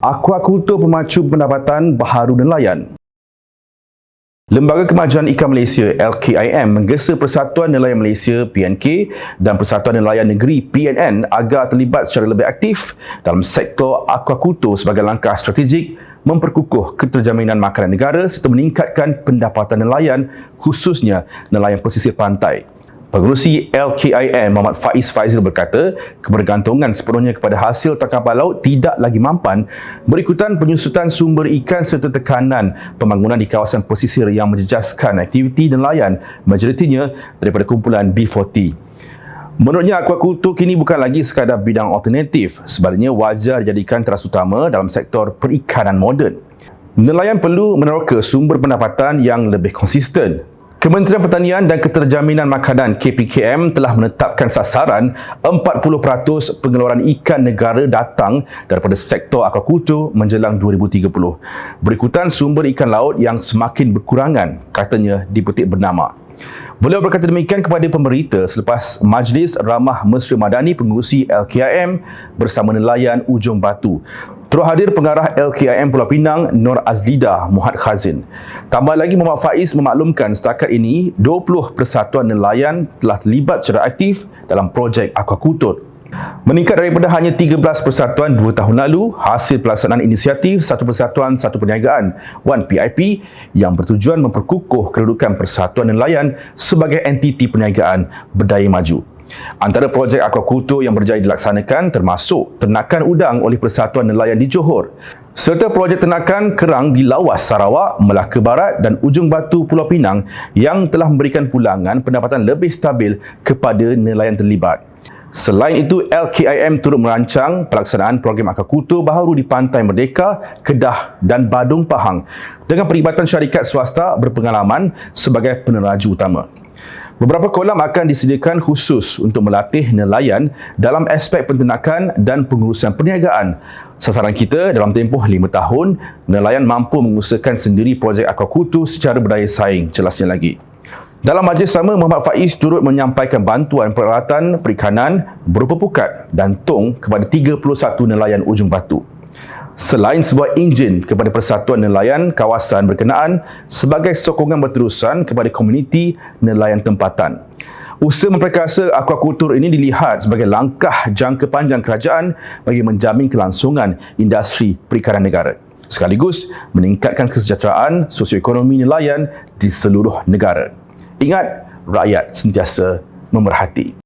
Aquakultur pemacu pendapatan baharu nelayan. Lembaga Kemajuan Ikan Malaysia LKIM menggesa Persatuan Nelayan Malaysia PNK dan Persatuan Nelayan Negeri PNN agar terlibat secara lebih aktif dalam sektor aquakultur sebagai langkah strategik memperkukuh keterjaminan makanan negara serta meningkatkan pendapatan nelayan khususnya nelayan pesisir pantai. Pengurusi LKIM Muhammad Faiz Faizil berkata, kebergantungan sepenuhnya kepada hasil tangkapan laut tidak lagi mampan berikutan penyusutan sumber ikan serta tekanan pembangunan di kawasan pesisir yang menjejaskan aktiviti nelayan majoritinya daripada kumpulan B40. Menurutnya, aquakultur kini bukan lagi sekadar bidang alternatif, sebaliknya wajar dijadikan teras utama dalam sektor perikanan moden. Nelayan perlu meneroka sumber pendapatan yang lebih konsisten Kementerian Pertanian dan Keterjaminan Makanan KPKM telah menetapkan sasaran 40% pengeluaran ikan negara datang daripada sektor aquakultur menjelang 2030. Berikutan sumber ikan laut yang semakin berkurangan, katanya dipetik bernama. Beliau berkata demikian kepada pemberita selepas Majlis Ramah Mesra Madani pengurusi LKIM bersama nelayan Ujung Batu. Turut hadir pengarah LKIM Pulau Pinang Nur Azlida Muhammad Khazin. Tambah lagi Muhammad Faiz memaklumkan setakat ini 20 persatuan nelayan telah terlibat secara aktif dalam projek aquakultur. Meningkat daripada hanya 13 persatuan 2 tahun lalu, hasil pelaksanaan inisiatif Satu Persatuan Satu Perniagaan 1PIP yang bertujuan memperkukuh kedudukan persatuan nelayan sebagai entiti perniagaan berdaya maju. Antara projek aquakultur yang berjaya dilaksanakan termasuk ternakan udang oleh Persatuan Nelayan di Johor serta projek ternakan kerang di Lawas Sarawak, Melaka Barat dan Ujung Batu Pulau Pinang yang telah memberikan pulangan pendapatan lebih stabil kepada nelayan terlibat. Selain itu, LKIM turut merancang pelaksanaan program aquakultur baharu di Pantai Merdeka, Kedah dan Badung Pahang dengan perlibatan syarikat swasta berpengalaman sebagai peneraju utama. Beberapa kolam akan disediakan khusus untuk melatih nelayan dalam aspek penternakan dan pengurusan perniagaan. Sasaran kita dalam tempoh lima tahun, nelayan mampu mengusahakan sendiri projek aquakultur secara berdaya saing, jelasnya lagi. Dalam majlis sama, Muhammad Faiz turut menyampaikan bantuan peralatan perikanan berupa pukat dan tong kepada 31 nelayan ujung batu selain sebuah enjin kepada Persatuan Nelayan kawasan berkenaan sebagai sokongan berterusan kepada komuniti nelayan tempatan. Usaha memperkasa aquakultur ini dilihat sebagai langkah jangka panjang kerajaan bagi menjamin kelangsungan industri perikanan negara sekaligus meningkatkan kesejahteraan sosioekonomi nelayan di seluruh negara. Ingat, rakyat sentiasa memerhati.